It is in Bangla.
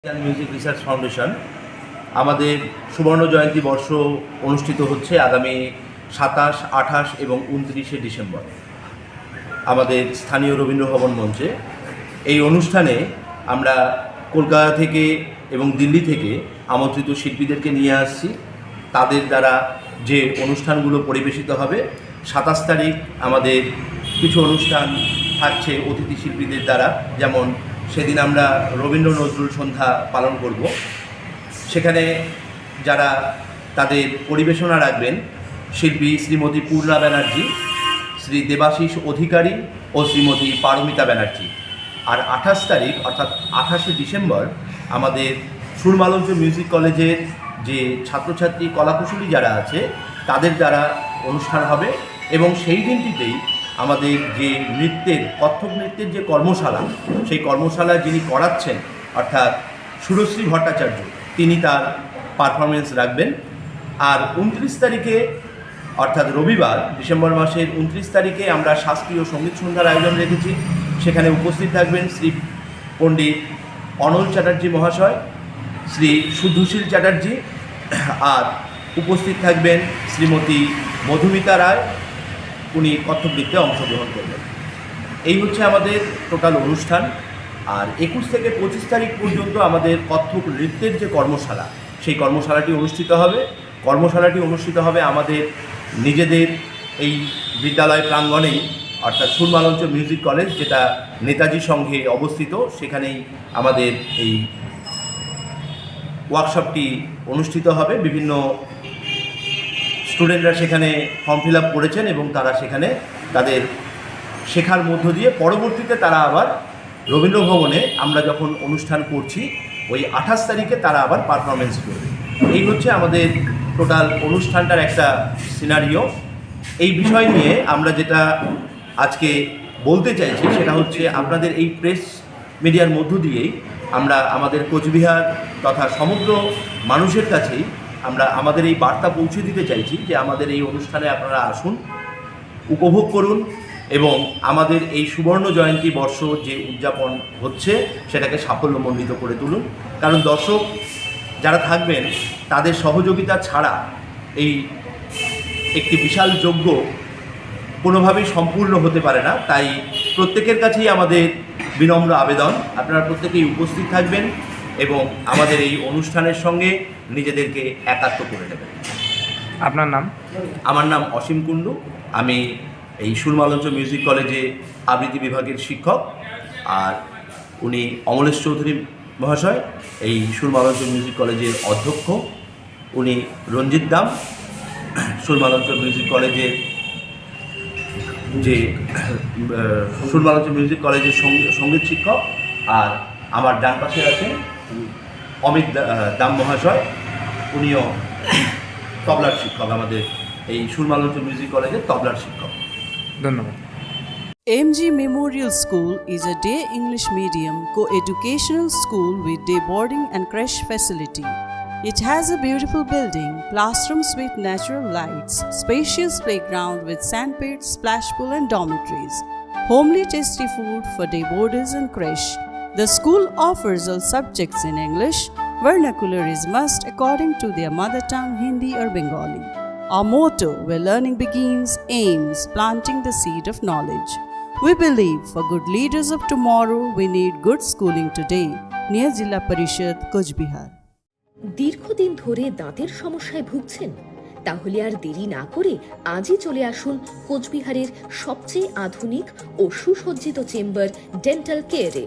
ইন্ডিয়ান মিউজিক রিসার্চ ফাউন্ডেশন আমাদের সুবর্ণ জয়ন্তী বর্ষ অনুষ্ঠিত হচ্ছে আগামী সাতাশ, আঠাশ এবং উনত্রিশে ডিসেম্বর আমাদের স্থানীয় রবীন্দ্র ভবন মঞ্চে। এই অনুষ্ঠানে আমরা কলকাতা থেকে এবং দিল্লি থেকে আমন্ত্রিত শিল্পীদেরকে নিয়ে আসছি। তাদের দ্বারা যে অনুষ্ঠানগুলো পরিবেশিত হবে, সাতাশ তারিখ আমাদের কিছু অনুষ্ঠান থাকছে অতিথি শিল্পীদের দ্বারা, যেমন সেদিন আমরা রবীন্দ্র নজরুল সন্ধ্যা পালন করব। সেখানে যারা তাদের পরিবেশনা রাখবেন, শিল্পী শ্রীমতী পূর্ণা ব্যানার্জি, শ্রী দেবাশিস অধিকারী ও শ্রীমতী পারমিতা ব্যানার্জি। আর আঠাশ তারিখ, অর্থাৎ আঠাশে ডিসেম্বর, আমাদের সুরমালঞ্চ মিউজিক কলেজের যে ছাত্রছাত্রী কলাকুশলী যারা আছে, তাদের দ্বারা অনুষ্ঠান হবে এবং সেই দিনটিতেই আমাদের যে নৃত্যের, কত্থক নৃত্যের যে কর্মশালা, সেই কর্মশালা যিনি করাচ্ছেন, অর্থাৎ সুরশ্রী ভট্টাচার্য, তিনি তার পারফরমেন্স রাখবেন। আর উনত্রিশ তারিখে, অর্থাৎ রবিবার, ডিসেম্বর মাসের উনত্রিশ তারিখে আমরা শাস্ত্রীয় সংগীত সন্ধ্যার আয়োজন রেখেছি। সেখানে উপস্থিত থাকবেন শ্রী পণ্ডিত অনল চ্যাটার্জি মহাশয়, শ্রী শুদ্ধশীল চ্যাটার্জি, আর উপস্থিত থাকবেন শ্রীমতী মধুমিতা রায় উনি নৃত্যে অংশগ্রহণ করবেন। এই হচ্ছে আমাদের টোটাল অনুষ্ঠান। আর একুশ থেকে পঁচিশ তারিখ পর্যন্ত আমাদের কত্থক নৃত্যের যে কর্মশালা, সেই কর্মশালাটি অনুষ্ঠিত হবে। কর্মশালাটি অনুষ্ঠিত হবে আমাদের নিজেদের এই বিদ্যালয় প্রাঙ্গণেই, অর্থাৎ সুরমালঞ্চ মিউজিক কলেজ, যেটা নেতাজি সংঘে অবস্থিত। সেখানেই আমাদের এই ওয়ার্কশপটি অনুষ্ঠিত হবে। বিভিন্ন স্টুডেন্টরা সেখানে ফর্ম ফিল আপ করেছেন এবং তারা সেখানে তাদের শেখার মধ্য দিয়ে পরবর্তীতে তারা আবার রবীন্দ্র ভবনে আমরা যখন অনুষ্ঠান করছি, ওই আঠাশ তারিখে তারা আবার পারফরমেন্স করবে। এই হচ্ছে আমাদের টোটাল অনুষ্ঠানটার একটা সিনারিও এই বিষয় নিয়ে আমরা যেটা আজকে বলতে চাইছি, সেটা হচ্ছে আপনাদের এই প্রেস মিডিয়ার মধ্য দিয়েই আমরা আমাদের কোচবিহার তথা সমগ্র মানুষের কাছেই আমরা আমাদের এই বার্তা পৌঁছে দিতে চাইছি যে আমাদের এই অনুষ্ঠানে আপনারা আসুন, উপভোগ করুন এবং আমাদের এই সুবর্ণ জয়ন্তী বর্ষ যে উদযাপন হচ্ছে সেটাকে সাফল্যমণ্ডিত করে তুলুন। কারণ দর্শক যারা থাকবেন, তাদের সহযোগিতা ছাড়া এই একটি বিশাল যজ্ঞ কোনোভাবেই সম্পূর্ণ হতে পারে না। তাই প্রত্যেকের কাছেই আমাদের বিনম্র আবেদন। আপনারা প্রত্যেকেই উপস্থিত থাকবেন। এবং আমাদের এই অনুষ্ঠানের সঙ্গে নিজেদেরকে একাত্ম করে নেবেন। আপনার নাম? আমার নাম অসীম কুণ্ডু। আমি এই সুরমালঞ্চ মিউজিক কলেজে আবৃত্তি বিভাগের শিক্ষক আর উনি অমলেশ চৌধুরী মহাশয় এই সুরমালঞ্চ মিউজিক কলেজের অধ্যক্ষ। উনি রঞ্জিত দাম সুরমালঞ্চ মিউজিক কলেজের যে সুরমালঞ্চ মিউজিক কলেজের সংগীত শিক্ষক। আর আমার ডান পাশে আছেন অমিত দাম মহাশয় উনিও তবলার শিক্ষক আমাদের এই সুরমালঞ্চ মিউজিক কলেজের তবলার শিক্ষক ধন্যবাদ MG Memorial School is a day English medium co-educational school with day boarding and creche facility. It has a beautiful building, classrooms with natural lights, spacious playground with sandpit, splash pool and dormitories, homely tasty food for day boarders and creche. The school offers all subjects in English. Vernacular is must according to their mother tongue Hindi or Bengali. Our motto, where learning begins, aims planting the seed of knowledge. We believe for good leaders of tomorrow, we need good schooling today. Near Jilla Parishad, Bihar. দীর্ঘদিন ধরে দাঁতের সমস্যায় ভুগছেন তাহলে আর দেরি না করে আজই চলে আসুন কোচবিহারের সবচেয়ে আধুনিক ও সুসজ্জিত চেম্বার ডেন্টাল কেয়ারে